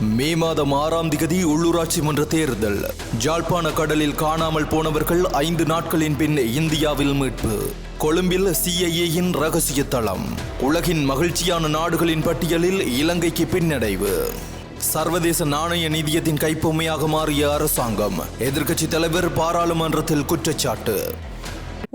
மே மாதம் ஆறாம் திகதி உள்ளூராட்சி மன்ற தேர்தல். ஜாழ்ப்பாண கடலில் காணாமல் போனவர்கள் ஐந்து நாட்களின் பின் இந்தியாவில் மீட்பு. கொழும்பில் சிஐஏயின் ரகசிய தளம். உலகின் மகிழ்ச்சியான நாடுகளின் பட்டியலில் இலங்கைக்கு பின்னடைவு. சர்வதேச நாணய நிதியத்தின் கைப்பொம்மையாக மாறிய அரசாங்கம். எதிர்க்கட்சி தலைவர் பாராளுமன்றத்தில் குற்றச்சாட்டு.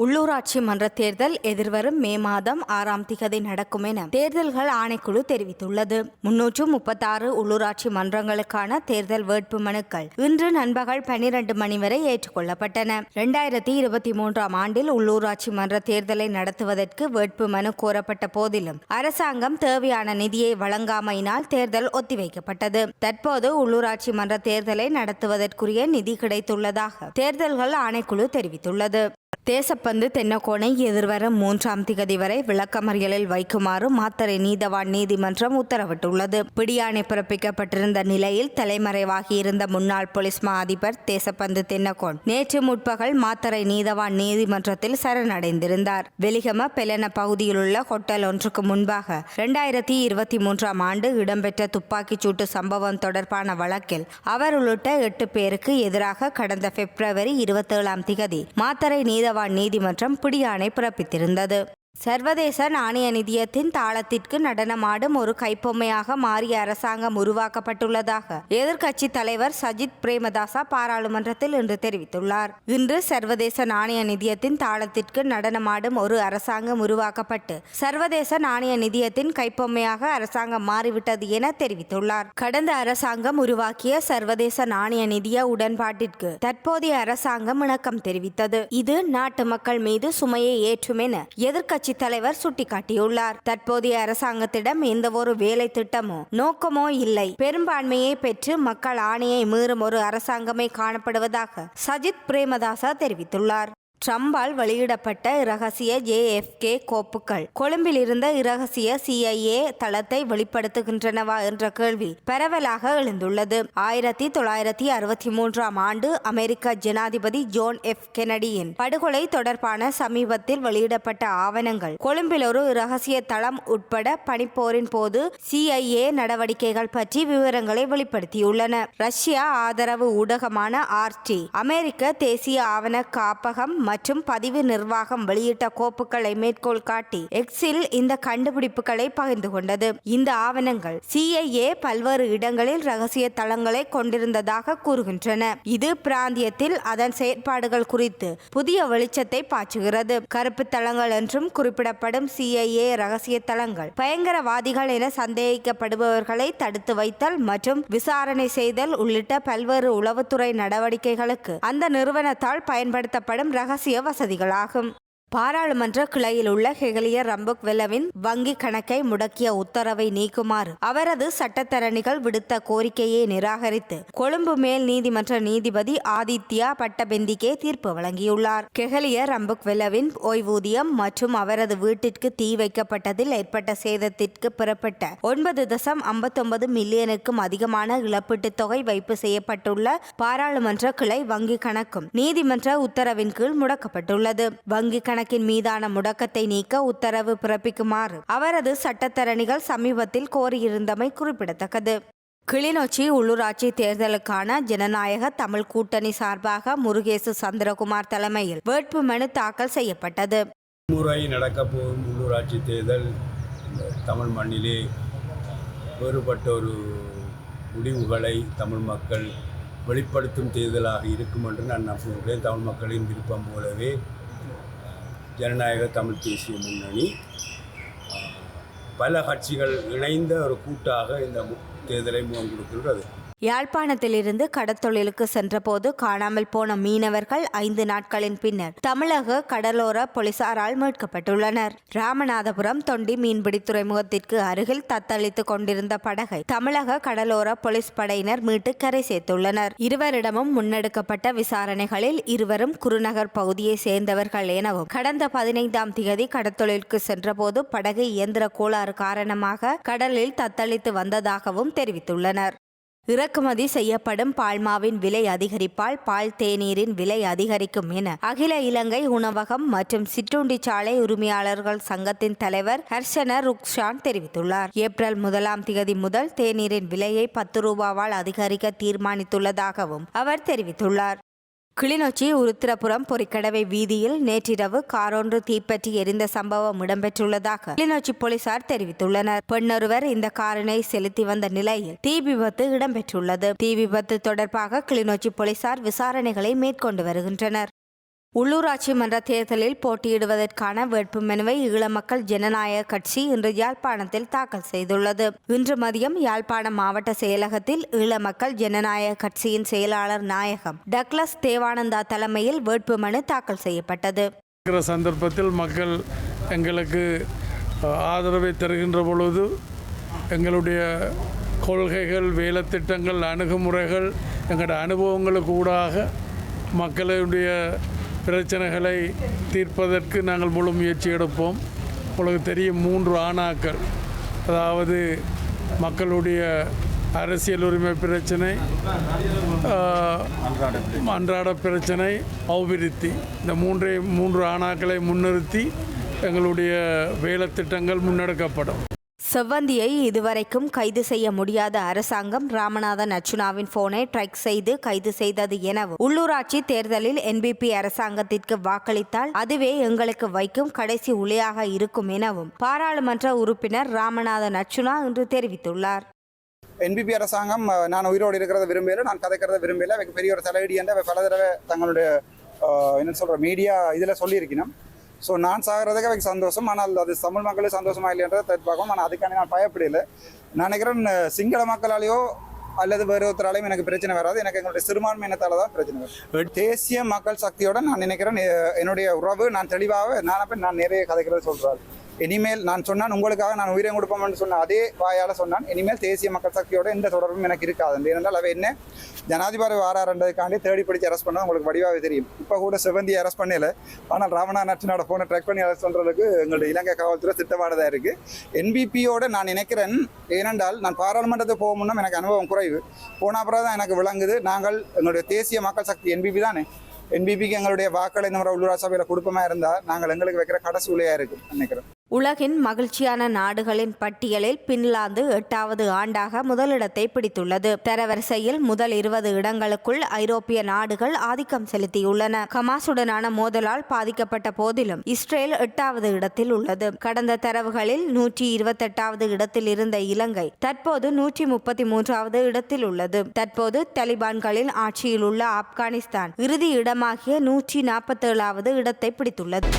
உள்ளூராட்சி மன்ற தேர்தல் எதிர்வரும் மே மாதம் ஆறாம் திகதி நடக்கும் என தேர்தல்கள் ஆணைக்குழு தெரிவித்துள்ளது. முன்னூற்று முப்பத்தாறு உள்ளூராட்சி மன்றங்களுக்கான தேர்தல் வேட்பு மனுக்கள் இன்று நண்பகல் பனிரெண்டு மணி வரை ஏற்றுக்கொள்ளப்பட்டன. இரண்டாயிரத்தி இருபத்தி மூன்றாம் ஆண்டில் உள்ளூராட்சி மன்ற தேர்தலை நடத்துவதற்கு வேட்பு மனு கோரப்பட்ட போதிலும் அரசாங்கம் தேவையான நிதியை வழங்காமையினால் தேர்தல் ஒத்திவைக்கப்பட்டது. தற்போது உள்ளூராட்சி மன்ற தேர்தலை நடத்துவதற்குரிய நிதி கிடைத்துள்ளதாக தேர்தல்கள் ஆணைக்குழு தெரிவித்துள்ளது. தேசப்பந்து தென்னக்கோனை எதிர்வர மூன்றாம் திகதி வரை விளக்கமறியலில் வைக்குமாறு மாத்தறை நீதவான் நீதிமன்றம் உத்தரவிட்டுள்ளது. பிடியாணை பிறப்பிக்கப்பட்டிருந்த நிலையில் தலைமறைவாகியிருந்த முன்னாள் போலீஸ் மா அதிபர் தேசப்பந்து தென்னக்கோன் நேற்று முற்பகல் மாத்தறை நீதவான் நீதிமன்றத்தில் சரணடைந்திருந்தார். வெலிகம பெலன பகுதியிலுள்ள ஹோட்டல் ஒன்றுக்கு முன்பாக இரண்டாயிரத்தி இருபத்தி மூன்றாம் ஆண்டு இடம்பெற்ற துப்பாக்கிச் சூட்டு சம்பவம் தொடர்பான வழக்கில் அவர் உள்ளிட்ட எட்டு பேருக்கு எதிராக கடந்த பிப்ரவரி இருபத்தேழாம் திகதி மாத்தறை நீத நீதிமன்றம் பிடியாணை பிறப்பித்திருந்தது. சர்வதேச நாணய நிதியத்தின் தாளத்திற்கு நடனமாடும் ஒரு கைப்பொம்மையாக மாறிய அரசாங்கம் உருவாக்கப்பட்டுள்ளதாக எதிர்க்கட்சி தலைவர் சஜித் பிரேமதாசா பாராளுமன்றத்தில் இன்று தெரிவித்துள்ளார். இன்று சர்வதேச நாணய நிதியத்தின் தாளத்திற்கு நடனமாடும் ஒரு அரசாங்கம் உருவாக்கப்பட்டு சர்வதேச நாணய நிதியத்தின் கைப்பொம்மையாக அரசாங்கம் மாறிவிட்டது என தெரிவித்துள்ளார். கடந்த அரசாங்கம் உருவாக்கிய சர்வதேச நாணய நிதிய உடன்பாட்டிற்கு தற்போதைய அரசாங்கம் இணக்கம் தெரிவித்தது. இது நாட்டு மக்கள் மீது சுமையை ஏற்றும் என எதிர்க்கட்சி தலைவர் சுட்டிக்காட்டியுள்ளார். தற்போதைய அரசாங்கத்திடம் எந்த ஒரு வேலை திட்டமோ நோக்கமோ இல்லை. பெரும்பான்மையை பெற்று மக்கள் ஆணையை மீறும் ஒரு அரசாங்கமே காணப்படுவதாக சஜித் பிரேமதாசா தெரிவித்துள்ளார். ட்ரம்பால் வெளியிடப்பட்ட இரகசிய ஜேஎஃப்கே கோப்புகள். கொழும்பில் இருந்த இரகசிய சிஐஏ தளத்தை வெளிப்படுத்துகின்றனவா என்ற கேள்வி பரவலாக எழுந்துள்ளது. ஆயிரத்தி தொள்ளாயிரத்தி அறுபத்தி மூன்றாம் ஆண்டு அமெரிக்க ஜனாதிபதி ஜோன் எஃப் கெனடியின் படுகொலை தொடர்பான சமீபத்தில் வெளியிடப்பட்ட ஆவணங்கள். கொழும்பில் ஒரு இரகசிய தளம் உட்பட பனிப்போரின் போது சிஐஏ நடவடிக்கைகள் பற்றி விவரங்களை வெளிப்படுத்தியுள்ளன. ரஷ்யா ஆதரவு ஊடகமான ஆர்டி அமெரிக்க தேசிய ஆவண காப்பகம் மற்றும் பதிவு நிர்வாகம் வெளியிட்ட கோப்புகளை மேற்கோள் காட்டி எக்ஸில் இந்த கண்டுபிடிப்புகளை பகிர்ந்து கொண்டது. இந்த ஆவணங்கள் சிஐஏ பல்வேறு இடங்களில் ரகசிய தளங்களை கொண்டிருந்ததாக கூறுகின்றன. இது பிராந்தியத்தில் அதன் செயற்பாடுகள் குறித்து புதிய வெளிச்சத்தை பாய்ச்சுகிறது. கருப்பு தளங்கள் என்றும் குறிப்பிடப்படும் சிஐஏ ரகசிய தளங்கள் பயங்கரவாதிகள் என சந்தேகிக்கப்படுபவர்களை தடுத்து வைத்தல் மற்றும் விசாரணை செய்தல் உள்ளிட்ட பல்வேறு உளவுத்துறை நடவடிக்கைகளுக்கு அந்த நிறுவனத்தால் பயன்படுத்தப்படும் ரகசிய வசதிகளாகும். பாராளுமன்ற கிளையில் உள்ள ஹெகலியர் ரம்புக் வெல்லவின் வங்கி கணக்கை முடக்கிய உத்தரவை நீக்குமாறு அவரது சட்டத்தரணிகள் விடுத்த கோரிக்கையை நிராகரித்து கொழும்பு மேல் நீதிமன்ற நீதிபதி ஆதித்யா பட்டபெந்திக்கே தீர்ப்பு வழங்கியுள்ளார். கெஹலியர் ரம்புக் வெல்லவின் ஓய்வூதியம் மற்றும் அவரது வீட்டிற்கு தீ வைக்கப்பட்டதில் ஏற்பட்ட சேதத்திற்கு பெறப்பட்ட ஒன்பது தசம் ஐம்பத்தொன்பது மில்லியனுக்கும் அதிகமான இழப்பீட்டுத் தொகை வைப்பு செய்யப்பட்டுள்ள பாராளுமன்ற கிளை வங்கி கணக்கும் நீதிமன்ற உத்தரவின் கீழ் முடக்கப்பட்டுள்ளது. வங்கி கணக்கின் மீதான முடக்கத்தை நீக்க உத்தரவு பிறப்பிக்குமாறு அவரது சட்டத்தரணிகள் சமீபத்தில் கோரியிருந்தமை குறிப்பிடத்தக்கது. கிளிநொச்சி உள்ளூராட்சி தேர்தலுக்கான ஜனநாயக தமிழ் கூட்டணி சார்பாக முருகேசு சந்திரகுமார் தலைமையில் வேட்புமனு தாக்கல் செய்யப்பட்டது. முறை நடக்கப்போகும் உள்ளூராட்சி தேர்தல் தமிழ் மண்ணிலே வேறுபட்ட ஒரு முடிவுகளை தமிழ் மக்கள் வெளிப்படுத்தும் தேர்தலாக இருக்கும் என்று நான் நம்புகிறேன். தமிழ் மக்களின் விருப்பம் போலவே ஜனநாயக தமிழ் தேசிய முன்னணி. பல கட்சிகள் இணைந்த ஒரு கூட்டாக இந்த தேர்தலை முகம் கொடுக்கின்றது. யாழ்ப்பாணத்திலிருந்து கடத்தொழிலுக்கு சென்றபோது காணாமல் போன மீனவர்கள் ஐந்து நாட்களின் பின்னர் தமிழக கடலோர போலீசாரால் மீட்கப்பட்டுள்ளனர். ராமநாதபுரம் தொண்டி மீன்பிடி துறைமுகத்திற்கு அருகில் தத்தளித்துக் கொண்டிருந்த படகை தமிழக கடலோர போலீஸ் படையினர் மீட்டு கரை சேர்த்துள்ளனர். இருவரிடமும் முன்னெடுக்கப்பட்ட விசாரணைகளில் இருவரும் குருநகர் பகுதியை சேர்ந்தவர்கள் எனவும் கடந்த பதினைந்தாம் தேதி கடத்தொழிலுக்கு சென்றபோது படகு இயந்திர கோளாறு காரணமாக கடலில் தத்தளித்து வந்ததாகவும் தெரிவித்துள்ளனர். இறக்குமதி செய்யப்படும் பால்மாவின் விலை அதிகரிப்பால் பால் தேநீரின் விலை அதிகரிக்கும் என அகில இலங்கை உணவகம் மற்றும் சிற்றுண்டிச்சாலை உரிமையாளர்கள் சங்கத்தின் தலைவர் ஹர்ஷன ருக்ஷான் தெரிவித்துள்ளார். ஏப்ரல் முதலாம் திகதி முதல் தேநீரின் விலையை பத்து ரூபாவால் அதிகரிக்க தீர்மானித்துள்ளதாகவும் அவர் தெரிவித்துள்ளார். கிளிநொச்சி உருத்திரபுரம் பொறிக்கடவை வீதியில் நேற்றிரவு காரொன்று தீப்பற்றி எரிந்த சம்பவம் இடம்பெற்றுள்ளதாக கிளிநொச்சி போலீசார் தெரிவித்துள்ளனர். பெண்ணொருவர் இந்த காரினை செலுத்தி வந்த நிலையில் தீ விபத்து இடம்பெற்றுள்ளது. தீ விபத்து தொடர்பாக கிளிநொச்சி போலீசார் விசாரணைகளை மேற்கொண்டு வருகின்றனர். உள்ளூராட்சி மன்ற தேர்தலில் போட்டியிடுவதற்கான வேட்புமனுவை ஈழ மக்கள் ஜனநாயக கட்சி இன்று யாழ்ப்பாணத்தில் தாக்கல் செய்துள்ளது. இன்று மதியம் யாழ்ப்பாணம் மாவட்ட செயலகத்தில் ஈழ மக்கள் ஜனநாயக கட்சியின் செயலாளர் நாயகம் டக்ளஸ் தேவானந்தா தலைமையில் வேட்புமனு தாக்கல் செய்யப்பட்டது. சந்தர்ப்பத்தில் மக்கள் எங்களுக்கு ஆதரவை தருகின்ற பொழுது எங்களுடைய கொள்கைகள் வேலைத்திட்டங்கள் அணுகுமுறைகள் எங்களுடைய அனுபவங்களுக்கு ஊடாக மக்களுடைய பிரச்சனைகளை தீர்ப்பதற்கு நாங்கள் முழு முயற்சி எடுப்போம். உங்களுக்கு தெரியும் மூன்று ஆணாக்கள். அதாவது மக்களுடைய அரசியல் உரிமை பிரச்சனை அன்றாட பிரச்சனை அபிவிருத்தி. இந்த மூன்றை மூன்று ஆணாக்களை முன்னிறுத்தி எங்களுடைய வேலைத்திட்டங்கள் முன்னெடுக்கப்படும். செவ்வந்தியை இதுவரைக்கும் கைது செய்ய முடியாத அரசாங்கம் ராமநாதன் அர்ச்சுனாவின் போனை ட்ரைக் செய்து கைது செய்தது எனவும் உள்ளூராட்சி தேர்தலில் என்பிபி அரசாங்கத்திற்கு வாக்களித்தால் அதுவே எங்களுக்கு வைக்கும் கடைசி உலையாக இருக்கும் எனவும் பாராளுமன்ற உறுப்பினர் ராமநாதன் அர்ச்சுனா இன்று தெரிவித்துள்ளார். என்பிபி அரசாங்கம் நான் உயிரோடு இருக்கிறத விரும்பல நான் கதைக்கிறத விரும்பல பெரிய ஒரு தலையடி என்று பல தடவை தங்களுடைய என்ன சொல்ற மீடியா இதில் சொல்லியிருக்கணும். ஸோ நான் சாகிறதுக்கு அவைக்கு சந்தோஷம். ஆனால் அது தமிழ் மக்களுக்கு சந்தோஷமா இல்லைன்றதை தற்பாக்கும் ஆனால் அதுக்கான நான் பயப்படல. நான் நினைக்கிறேன் சிங்கள மக்களாலேயோ அல்லது வேறு ஒருத்தராலையும் எனக்கு பிரச்சனை வராது. எனக்கு எங்களுடைய சிறுபான்மையினத்தால தான் பிரச்சனை வரும். தேசிய மக்கள் சக்தியோட நான் நினைக்கிறேன் என்னுடைய உறவு நான் தெளிவாக நான் அப்ப நான் நிறைய கதைக்கிறது சொல்கிறேன் இனிமேல் நான் சொன்னான் உங்களுக்காக நான் உயிரை கொடுப்போம்னு சொன்ன அதே வாயால் சொன்னான். இனிமேல் தேசிய மக்கள் சக்தியோட எந்த தொடர்பும் எனக்கு இருக்காது. ஏனென்றால் அவ என்ன? ஜனாதிபதி வாராருன்றதுக்காண்டி தேடி பிடிச்சி அரெஸ்ட் பண்ண உங்களுக்கு வடிவாகவே தெரியும். இப்போ கூட சிவந்தி அரெஸ்ட் பண்ணல. ஆனால் ராமநாத் நட்சனோட ஃபோனை ட்ரெக் பண்ணி அரெஸ்ட் பண்ணுறதுக்கு எங்களுடைய இலங்கை காவல்துறை திட்டமானதாக இருக்கு. என்பிபியோட நான் நினைக்கிறேன் ஏனென்றால் நான் பாராளுமன்றத்துக்கு போக முன்னும் எனக்கு அனுபவம் குறைவு. போன அப்புறம் தான் எனக்கு விளங்குது நாங்கள் எங்களுடைய தேசிய மக்கள் சக்தி என்பிபி தானே? என்பிபிக்கு எங்களுடைய வாக்களை இந்த முறை உள்ளூரா சபையில் கொடுப்பமா இருந்தால் நாங்கள் எங்களுக்கு வைக்கிற கடைசி உலையாக இருக்குது நினைக்கிறோம் உலகின் மகிழ்ச்சியான நாடுகளின் பட்டியலில் பின்லாந்து எட்டாவது ஆண்டாக முதலிடத்தை பிடித்துள்ளது. தரவரிசையில் முதல் இருபது இடங்களுக்குள் ஐரோப்பிய நாடுகள் ஆதிக்கம் செலுத்தியுள்ளன. ஹமாசுடனான மோதலால் பாதிக்கப்பட்ட போதிலும் இஸ்ரேல் எட்டாவது இடத்தில் உள்ளது. கடந்த தரவுகளில் நூற்றி இருபத்தெட்டாவது இடத்தில் இருந்த இலங்கை தற்போது நூற்றி முப்பத்தி மூன்றாவது இடத்தில் உள்ளது. தற்போது தலிபான்களின் ஆட்சியில் உள்ள ஆப்கானிஸ்தான் இறுதி இடமாகிய நூற்றி நாற்பத்தேழாவது இடத்தை பிடித்துள்ளது.